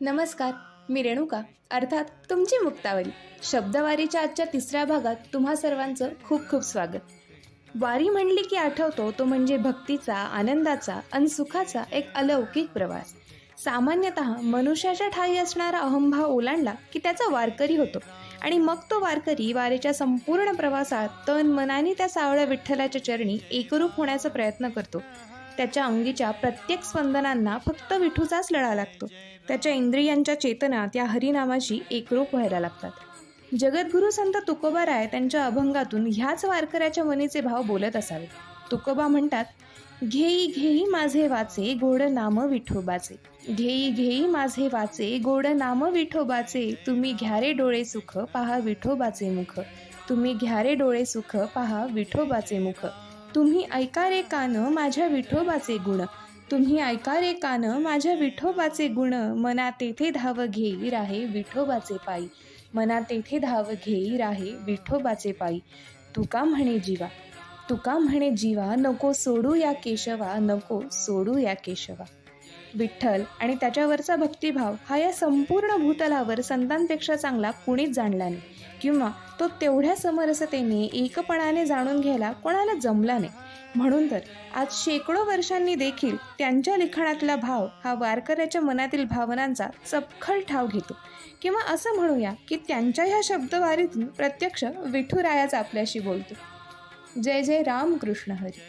नमस्कार मी रेणुका. अर्थात तुमची मुक्तावली. शब्दवारीच्या आजच्या तिसऱ्या भागात तुम्हा सर्वांचं खूप खूप स्वागत. वारी म्हणली की आठवतो तो म्हणजे भक्तीचा आनंदाचा आणि सुखाचा एक अलौकिक प्रवास. सामान्यतः मनुष्याच्या ठाई असणारा अहंभाव ओलांडला की त्याचा वारकरी होतो. आणि मग तो वारकरी वारीच्या संपूर्ण प्रवासात तन मनाने त्या सावळ्या विठ्ठलाच्या चरणी एकरूप होण्याचा प्रयत्न करतो. त्याच्या अंगीच्या प्रत्येक स्पंदनांना फक्त विठूचाच लढा लागतो. त्याच्या इंद्रियांच्या चेतना त्या हरिनामाशी एकरूप व्हायला लागतात. जगद्गुरू संत तुकोबा राय त्यांच्या अभंगातून ह्याच वारकऱ्याच्या मनीचे भाव बोलत असावे. तुकोबा म्हणतात घेई घेई माझे वाचे गोड नाम विठोबाचे. घेई घेई माझे वाचे गोड नाम विठोबाचे. तुम्ही घ्यारे डोळे सुख पहा विठोबाचे मुख. तुम्ही घ्यारे डोळे सुख पहा विठोबाचे मुख. तुम्ही ऐका रे कान माझ्या विठोबाचे गुण. तुम्ही ऐका रे कान माझ्या विठोबाचे गुण. मना तेथे धाव घेई राहे विठोबाचे पायी. मना तेथे धाव घेई राहे विठोबाचे पायी. तुका म्हणे जीवा तुका म्हणे जीवा नको सोडू या केशवा नको सोडू या केशवा. विठ्ठल आणि त्याच्यावरचा भक्तिभाव हा या संपूर्ण भूतलावर संतांपेक्षा चांगला कुणीच जाणला नाही. किंवा तो तेवढ्या समरसतेने एकपणाने जाणून घ्यायला कोणाला जमला नाही. म्हणून तर आज शेकडो वर्षांनी देखील त्यांच्या लिखाणातला भाव हा वारकऱ्याच्या मनातील भावनांचा चपखल ठाव घेतो. किंवा असं म्हणूया की त्यांच्या ह्या शब्दवारीतून प्रत्यक्ष विठुरायाच आपल्याशी बोलतो. जय जय राम कृष्ण हरी.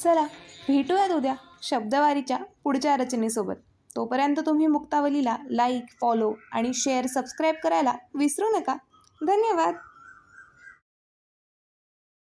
चला भेटूयात उद्या शब्दवारीच्या पुढच्या रचनेसोबत. तोपर्यंत तुम्ही मुक्तावलीला लाईक फॉलो आणि शेअर सबस्क्राईब करायला विसरू नका. धन्यवाद.